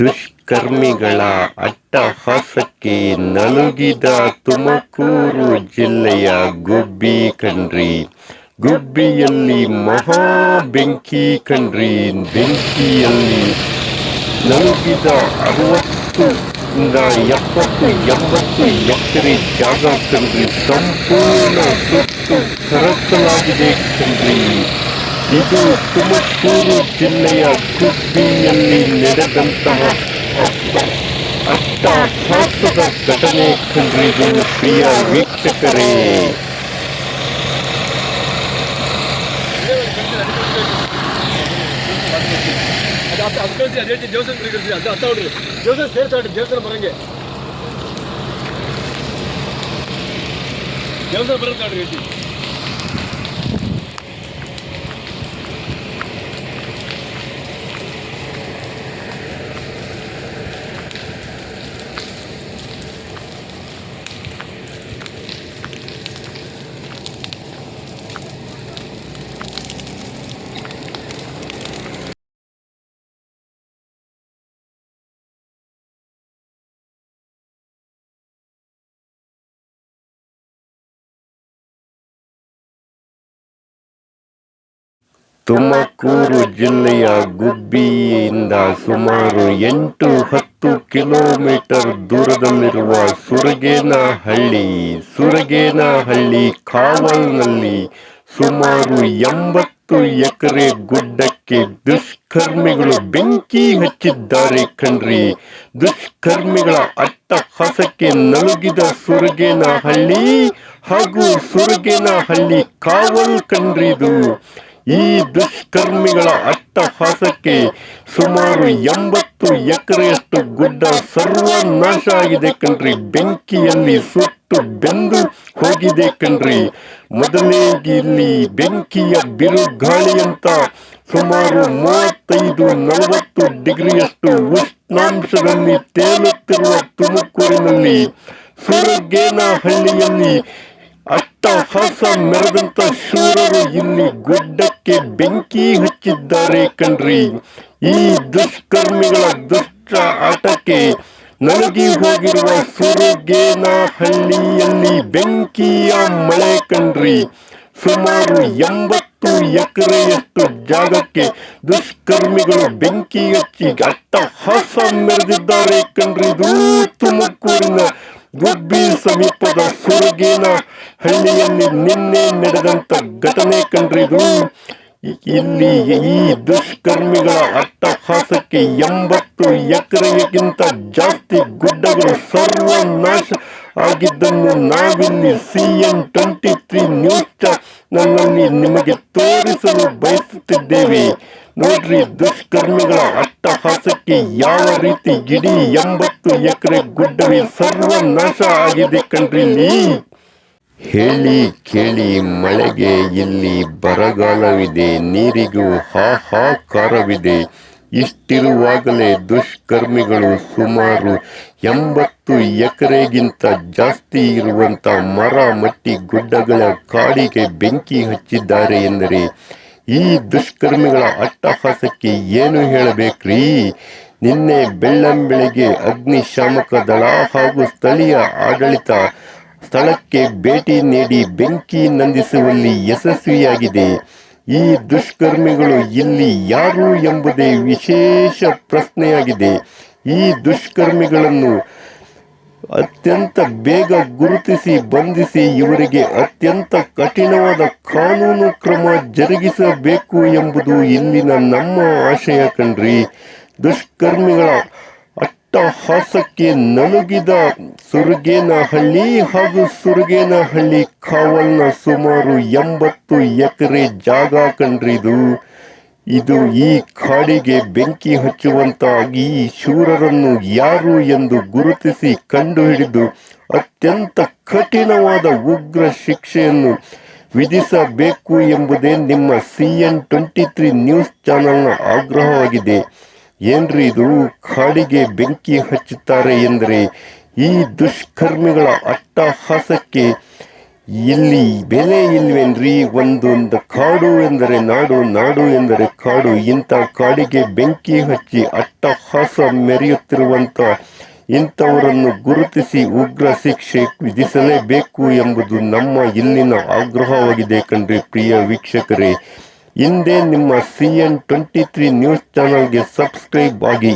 ದುಷ್ಕರ್ಮಿಗಳ ಅಟ್ಟಹಾಸಕ್ಕೆ ನಲುಗಿದ ತುಮಕೂರು ಜಿಲ್ಲೆಯ ಗುಬ್ಬಿ ಕಣ್ರಿ. ಗುಬ್ಬಿಯಲ್ಲಿ ಮಹಾ ಬೆಂಕಿ ಕಣ್ರಿ. ಬೆಂಕಿಯಲ್ಲಿ ನಲುಗಿದ ಅರವತ್ತು ಎಪ್ಪತ್ತು, ಎಂಬತ್ತು ಎಕರೆ ಜಾಗ ಕಣ್ರಿ. ಸಂಪೂರ್ಣ ಸುಟ್ಟು ಕರಕಲಾಗಿದೆ ಕಣ್ರಿ. ಇದು ತುಮಕೂರು ಜಿಲ್ಲೆಯ ಗುಬ್ಬಿಯಲ್ಲಿ ನಡೆದಂತಹ ಅಟ್ಟಹಾಸದ ಘಟನೆ ಕಣ್ರಿ ಇದು ಪ್ರಿಯ ವೀಕ್ಷಕರೇ ಅದು ಹತ್ತು ಹತ್ತು ಕಳಿಸಿ ಅದು ಹೇಳ್ತೀನಿ ದೇವಸ್ಥಾನ ಕಡೆ ಕಳಿಸಿ ಅದು ಹತ್ತ ನೋಡ್ರಿ ದೇವಸ್ಥಾನ ಸೇರ್ತಾಡ್ರಿ ದೇವಸ್ಥಾನ ಬರಂಗೆ ದೇವಸ್ಥಾನ ಬರುತ್ತೆ ತುಮಕೂರು ಜಿಲ್ಲೆಯ ಗುಬ್ಬಿಯಿಂದ ಸುಮಾರು ಎಂಟು ಹತ್ತು ಕಿಲೋಮೀಟರ್ ದೂರದಲ್ಲಿರುವ ಸುರಗೇನಹಳ್ಳಿ ಸುರಗೇನಹಳ್ಳಿ ಕಾವಲ್ನಲ್ಲಿ ಸುಮಾರು ಎಂಬತ್ತು ಎಕರೆ ಗುಡ್ಡಕ್ಕೆ ದುಷ್ಕರ್ಮಿಗಳು ಬೆಂಕಿ ಹಚ್ಚಿದ್ದಾರೆ ಕಣ್ರಿ. ದುಷ್ಕರ್ಮಿಗಳ ಅಟ್ಟಹಾಸಕ್ಕೆ ನಲುಗಿದ ಸುರಗೇನಹಳ್ಳಿ ಹಾಗೂ ಸುರಗೇನಹಳ್ಳಿ ಕಾವಲ್ ಕಣ್ರಿದು ಈ ದುಷ್ಕರ್ಮಿಗಳ ಅಟ್ಟಹಾಸಕ್ಕೆ ಸುಮಾರು ಎಂಬತ್ತು ಎಕರೆಯಷ್ಟು ಗುಡ್ಡ ಸರ್ವನಾಶ ಆಗಿದೆ ಕಣ್ರಿ. ಬೆಂಕಿಯಲ್ಲಿ ಸುಟ್ಟು ಬೆಂದು ಹೋಗಿದೆ ಕಣ್ರಿ. ಮೊದಲೇ ಇಲ್ಲಿ ಬೆಂಕಿಯ ಬಿರುಗಾಳಿಯಂತ ಸುಮಾರು ಮೂವತ್ತೈದು, ನಲವತ್ತು ಡಿಗ್ರಿಯಷ್ಟು ಉಷ್ಣಾಂಶದಲ್ಲಿ ತೇಲುತ್ತಿರುವ ತುಮಕೂರಿನಲ್ಲಿ, ಸುರಗೇನಹಳ್ಳಿಯಲ್ಲಿ ಅಟ್ಟಹಾಸ ಮೆರೆದಂತ ಶೂರರು ಇಲ್ಲಿ ಗುಡ್ಡಕ್ಕೆ ಬೆಂಕಿ ಹಚ್ಚಿದ್ದಾರೆ ಕಣ್ರಿ. ಈ ದುಷ್ಕರ್ಮಿಗಳ ದುಷ್ಟ ಆಟಕ್ಕೆ ನಲಗಿ ಹೋಗಿರುವ ಸುರಗೇನಹಳ್ಳಿಯಲ್ಲಿ ಬೆಂಕಿಯ ಮಳೆ ಕಣ್ರಿ. ಸುಮಾರು ಎಂಬತ್ತು ಎಕರೆಯಷ್ಟು ಜಾಗಕ್ಕೆ ದುಷ್ಕರ್ಮಿಗಳು ಬೆಂಕಿ ಹಚ್ಚಿ ಅಟ್ಟಹಾಸ ಮೆರೆದಿದ್ದಾರೆ ಕಣ್ರಿ. ದೂ ತುಮಕೂರಿನ ಗುಬ್ಬಿ ಸಮೀಪದ ಸುರಗೇನ ಹಳ್ಳಿಯಲ್ಲಿ ನಿನ್ನೆ ನಡೆದಂತ ಘಟನೆ ಕಂಡ್ರಿದು ಇಲ್ಲಿ ಈ ದುಷ್ಕರ್ಮಿಗಳ ಅಟ್ಟಹಾಸಕ್ಕೆ ಎಂಬತ್ತು ಎಕರೆಗಿಂತ ಜಾಸ್ತಿ ಗುಡ್ಡಗಳು ಸರ್ವನಾಶ ಆಗಿದ್ದನ್ನು ನಾವಿಲ್ಲಿ C N twenty three news ನನ್ನಲ್ಲಿ ನಿಮಗೆ ತೋರಿಸಲು ಬಯಸುತ್ತಿದ್ದೇವೆ. ನೋಡ್ರಿ, ದುಷ್ಕರ್ಮಿಗಳ ಅಟ್ಟಹಾಸಕ್ಕೆ ಯಾವ ರೀತಿ ಇಡೀ ಎಂಬತ್ತು ಎಕರೆ ಗುಡ್ಡವೇ ಸರ್ವನಾಶ ಆಗಿದೆ ಕಣ್ರಿ ಹೇಳಿ ಕೇಳಿ ಮಳೆಗೆ ಇಲ್ಲಿ ಬರಗಾಲವಿದೆ, ನೀರಿಗೂ ಹಾಹಾಕಾರವಿದೆ. ಇಷ್ಟಿರುವಾಗಲೇ ದುಷ್ಕರ್ಮಿಗಳು ಸುಮಾರು ಎಂಬತ್ತು ಎಕರೆಗಿಂತ ಜಾಸ್ತಿ ಇರುವಂಥ ಮರ, ಮಟ್ಟಿ, ಗುಡ್ಡಗಳ ಕಾಡಿಗೆ ಬೆಂಕಿ ಹಚ್ಚಿದ್ದಾರೆ ಎಂದರೆ, ಈ ದುಷ್ಕರ್ಮಿಗಳ ಅಟ್ಟಹಾಸಕ್ಕೆ ಏನು ಹೇಳಬೇಕ್ರಿ? ನಿನ್ನೆ ಬೆಳ್ಳಂಬೆಳಗ್ಗೆ ಅಗ್ನಿಶಾಮಕ ದಳ ಹಾಗೂ ಸ್ಥಳೀಯ ಆಡಳಿತ ಸ್ಥಳಕ್ಕೆ ಭೇಟಿ ನೀಡಿ ಬೆಂಕಿ ನಂದಿಸುವಲ್ಲಿ ಯಶಸ್ವಿಯಾಗಿದೆ. ಈ ದುಷ್ಕರ್ಮಿಗಳು ಇಲ್ಲಿ ಯಾರು ಎಂಬುದೇ ವಿಶೇಷ ಪ್ರಶ್ನೆಯಾಗಿದೆ. ಈ ದುಷ್ಕರ್ಮಿಗಳನ್ನು ಅತ್ಯಂತ ಬೇಗ ಗುರುತಿಸಿ ಬಂಧಿಸಿ ಇವರಿಗೆ ಅತ್ಯಂತ ಕಠಿಣವಾದ ಕಾನೂನು ಕ್ರಮ ಜರುಗಿಸಬೇಕು ಎಂಬುದು ಇಲ್ಲಿನ ನಮ್ಮ ಆಶಯ ಕಣ್ರಿ. ದುಷ್ಕರ್ಮಿಗಳ ಅಟ್ಟಹಾಸಕ್ಕೆ ನಲುಗಿದ ಸುರಗೇನಹಳ್ಳಿ ಹಾಗೂ ಸುರಗೇನಹಳ್ಳಿ ಕಾವಲ್ನ ಸುಮಾರು ಎಂಬತ್ತು ಎಕರೆ ಜಾಗ ಕಂಡ್ರಿದು. ಇದು ಈ ಕಾಡಿಗೆ ಬೆಂಕಿ ಹಚ್ಚುವಂತ ಈ ಶೂರರನ್ನು ಯಾರು ಎಂದು ಗುರುತಿಸಿ ಕಂಡುಹಿಡಿದು ಅತ್ಯಂತ ಕಠಿಣವಾದ ಉಗ್ರ ಶಿಕ್ಷೆಯನ್ನು ವಿಧಿಸಬೇಕು ಎಂಬುದೇ ನಿಮ್ಮ C N twenty three news ಚಾನೆಲ್ನ ಆಗ್ರಹವಾಗಿದೆ. ಏನ್ರಿ ಇದು? ಕಾಡಿಗೆ ಬೆಂಕಿ ಹಚ್ಚುತ್ತಾರೆ ಎಂದರೆ ಈ ದುಷ್ಕರ್ಮಿಗಳ ಅಟ್ಟಹಾಸಕ್ಕೆ ಇಲ್ಲಿ ಬೆಲೆ ಇಲ್ವೇನ್ರಿ? ಒಂದೊಂದು ಕಾಡು ಎಂದರೆ ನಾಡು ನಾಡು ಎಂದರೆ ಕಾಡು. ಇಂಥ ಕಾಡಿಗೆ ಬೆಂಕಿ ಹಚ್ಚಿ ಅಟ್ಟಹಾಸ ಮೆರೆಯುತ್ತಿರುವಂಥ ಇಂಥವರನ್ನು ಗುರುತಿಸಿ ಉಗ್ರ ಶಿಕ್ಷೆ ವಿಧಿಸಲೇಬೇಕು ಎಂಬುದು ನಮ್ಮ ಇಲ್ಲಿನ ಆಗ್ರಹವಾಗಿದೆ ಕಣ್ರಿ ಪ್ರಿಯ ವೀಕ್ಷಕರೇ. ಹಿಂದೆ ನಿಮ್ಮ C N twenty three news ಚಾನಲ್ಗೆ ಸಬ್ಸ್ಕ್ರೈಬ್ ಆಗಿ.